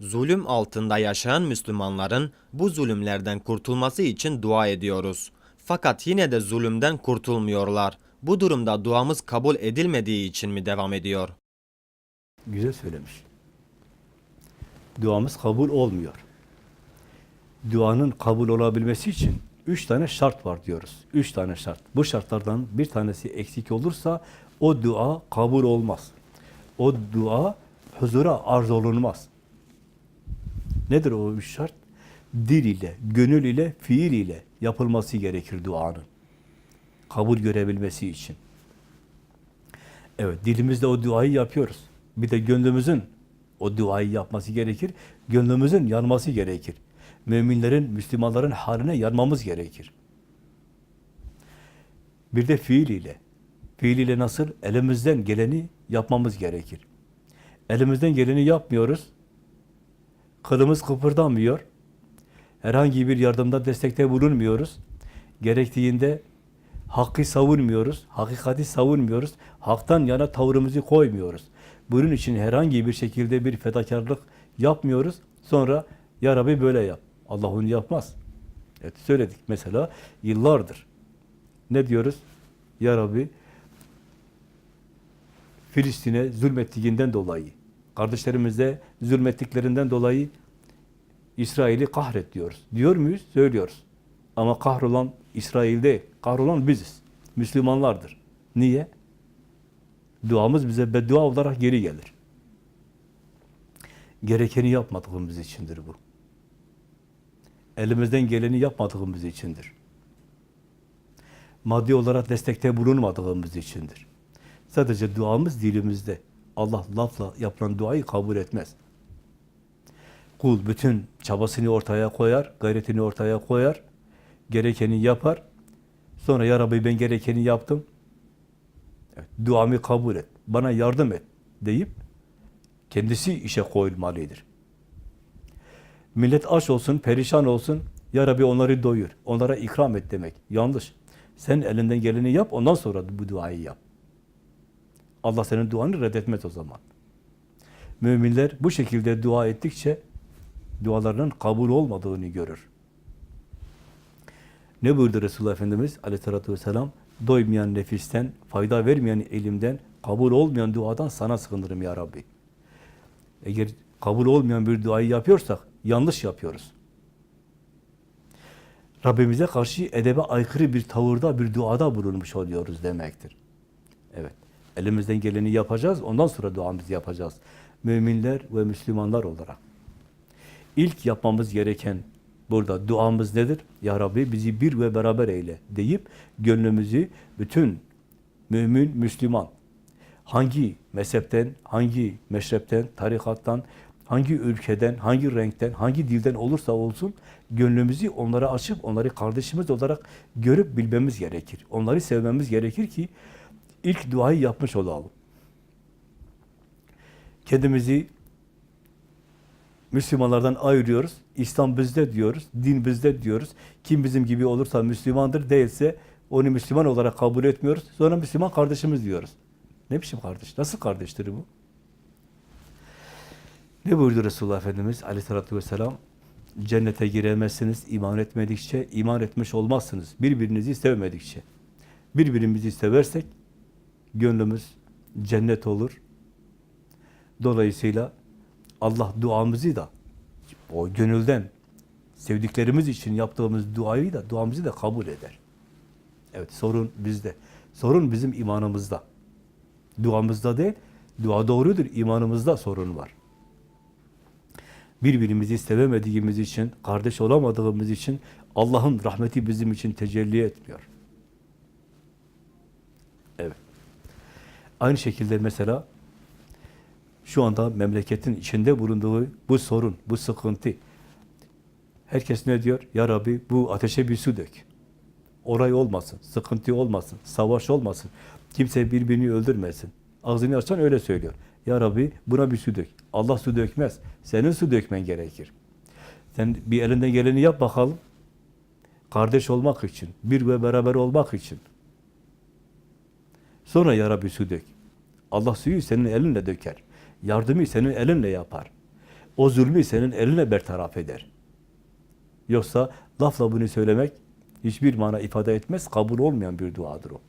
Zulüm altında yaşayan Müslümanların bu zulümlerden kurtulması için dua ediyoruz. Fakat yine de zulümden kurtulmuyorlar. Bu durumda duamız kabul edilmediği için mi devam ediyor? Güzel söylemiş. Duamız kabul olmuyor. Duanın kabul olabilmesi için üç tane şart var diyoruz. Üç tane şart. Bu şartlardan bir tanesi eksik olursa o dua kabul olmaz. O dua huzura arz olunmaz. Nedir o üç şart? Dil ile, gönül ile, fiil ile yapılması gerekir duanın. Kabul görebilmesi için. Evet, dilimizde o duayı yapıyoruz. Bir de gönlümüzün o duayı yapması gerekir. Gönlümüzün yanması gerekir. Müminlerin, Müslümanların haline yanmamız gerekir. Bir de fiil ile. Fiil ile nasıl? Elimizden geleni yapmamız gerekir. Elimizden geleni yapmıyoruz. Kılımız kıpırdamıyor. Herhangi bir yardımda, destekte bulunmuyoruz. Gerektiğinde hakkı savunmuyoruz, hakikati savunmuyoruz, haktan yana tavrımızı koymuyoruz. Bunun için herhangi bir şekilde bir fedakarlık yapmıyoruz. Sonra ya Rabbi böyle yap. Allah onu yapmaz. Evet söyledik mesela yıllardır. Ne diyoruz? Ya Rabbi Filistin'e zulmettiğinden dolayı, kardeşlerimize zulmettiklerinden dolayı İsrail'i kahret diyoruz. Diyor muyuz? Söylüyoruz. Ama kahrolan İsrail değil, kahrolan biziz. Müslümanlardır. Niye? Duamız bize beddua olarak geri gelir. Gerekeni yapmadığımız içindir bu. Elimizden geleni yapmadığımız içindir. Maddi olarak destekte bulunmadığımız içindir. Sadece duamız dilimizde. Allah lafla yapılan duayı kabul etmez. Kul bütün çabasını ortaya koyar, gayretini ortaya koyar, gerekeni yapar. Sonra ya Rabbi ben gerekeni yaptım. Evet, duamı kabul et. Bana yardım et deyip kendisi işe koyulmalıdır. Millet aç olsun, perişan olsun. Ya Rabbi onları doyur. Onlara ikram et demek. Yanlış. Sen elinden geleni yap, ondan sonra bu duayı yap. Allah senin duanı reddetmez o zaman. Müminler bu şekilde dua ettikçe dualarının kabul olmadığını görür. Ne buyurdu Resulullah Efendimiz aleyhissalatü vesselam? Doymayan nefisten, fayda vermeyen elimden, kabul olmayan duadan sana sığınırım ya Rabbi. Eğer kabul olmayan bir duayı yapıyorsak, yanlış yapıyoruz. Rabbimize karşı edebe aykırı bir tavırda, bir duada bulunmuş oluyoruz demektir. Elimizden geleni yapacağız, ondan sonra duamızı yapacağız. Müminler ve Müslümanlar olarak. İlk yapmamız gereken burada duamız nedir? Ya Rabbi bizi bir ve beraber eyle deyip gönlümüzü bütün mümin, Müslüman hangi mezhepten, hangi meşrepten, tarikattan, hangi ülkeden, hangi renkten, hangi dilden olursa olsun gönlümüzü onlara açıp onları kardeşimiz olarak görüp bilmemiz gerekir. Onları sevmemiz gerekir ki ilk duayı yapmış olalım. Kendimizi Müslümanlardan ayırıyoruz. İslam bizde diyoruz, din bizde diyoruz. Kim bizim gibi olursa Müslümandır, değilse onu Müslüman olarak kabul etmiyoruz. Sonra Müslüman kardeşimiz diyoruz. Ne biçim kardeş? Nasıl kardeştir bu? Ne buyurdu Resulullah Efendimiz aleyhissalatü vesselam? Cennete giremezsiniz iman etmedikçe, iman etmiş olmazsınız. Birbirinizi sevmedikçe. Birbirimizi seversek gönlümüz cennet olur. Dolayısıyla Allah duamızı da o gönülden sevdiklerimiz için yaptığımız duayı da duamızı da kabul eder. Evet sorun bizde. Sorun bizim imanımızda. Duamızda değil, dua doğrudur, imanımızda sorun var. Birbirimizi sevemediğimiz için, kardeş olamadığımız için Allah'ın rahmeti bizim için tecelli etmiyor. Evet. Aynı şekilde mesela şu anda memleketin içinde bulunduğu bu sorun, bu sıkıntı. Herkes ne diyor? Ya Rabbi bu ateşe bir su dök. Olay olmasın, sıkıntı olmasın, savaş olmasın. Kimse birbirini öldürmesin. Ağzını açan öyle söylüyor. Ya Rabbi buna bir su dök. Allah su dökmez. Senin su dökmen gerekir. Sen bir elinden geleni yap bakalım. Kardeş olmak için, bir ve beraber olmak için. Sonra Ya Rabbi su dök. Allah suyu senin elinle döker. Yardımı senin elinle yapar. o zulmü senin elinle bertaraf eder. Yoksa lafla bunu söylemek hiçbir mana ifade etmez, kabul olmayan bir duadır o.